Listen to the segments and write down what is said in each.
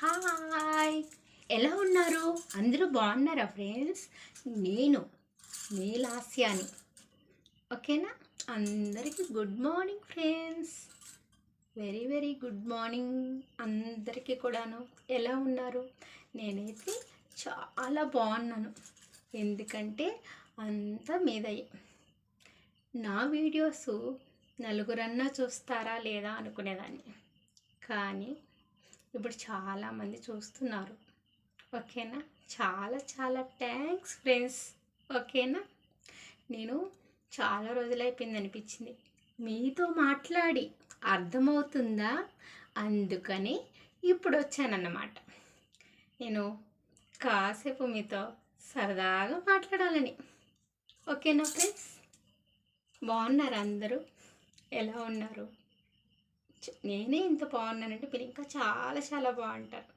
Hi. ఎలా ఉన్నారు? అందరూ బాగున్నారా ఫ్రెండ్స్? నేను నీలాస్యాని ఓకేనా? అందరికీ good morning friends. Very very good morning అందరికీ కూడాను. ఎలా ఉన్నారు? నేనైతే చాలా బాగున్నాను. ఎందుకంటే అంతా మీదయ్యి నా వీడియోస్ నలుగురన్నా చూస్తారా లేదా అనుకునేదాన్ని. కానీ ఇప్పుడు చాలామంది చూస్తున్నారు. ఓకేనా? చాలా చాలా థ్యాంక్స్ ఫ్రెండ్స్. ఓకేనా? నేను చాలా రోజులైపోయింది అనిపించింది. మీతో మాట్లాడి అర్థమవుతుందా? అందుకని ఇప్పుడు వచ్చానన్నమాట. నేను కాసేపు మీతో సరదాగా మాట్లాడాలని. ఓకేనా ఫ్రెండ్స్? బాగున్నారు అందరూ? ఎలా ఉన్నారు? నేనే ఇంత బాగున్నానంటే మీరు ఇంకా చాలా చాలా బాగుంటారు.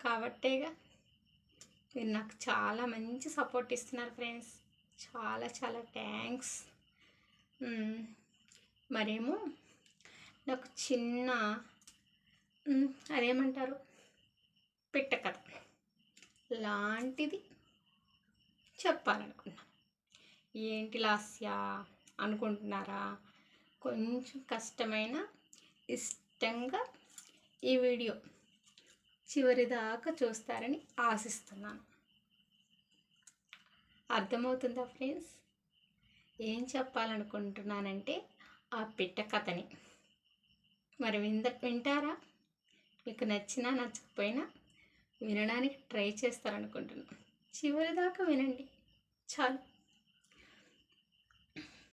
కాబట్టేగా మీరు నాకు చాలా మంచి సపోర్ట్ ఇస్తున్నారు ఫ్రెండ్స్. చాలా చాలా థ్యాంక్స్. మరేమో నాకు చిన్న అదేమంటారు? పిట్ట కథ లాంటిది చెప్పాలనుకున్నా. ఏంటి లాస్య? అనుకుంటున్నారా? కొంచెం కష్టమైన ఇష్టంగా ఈ వీడియో చివరిదాకా చూస్తారని ఆశిస్తున్నాను. అర్థమవుతుందా ఫ్రెండ్స్? ఏం చెప్పాలనుకుంటున్నానంటే ఆ పిట్ట కథని. మరి వింద వింటారా? మీకు నచ్చినా నచ్చకపోయినా వినడానికి ట్రై చేస్తారనుకుంటున్నాను. చివరి దాకా వినండి. చాలు.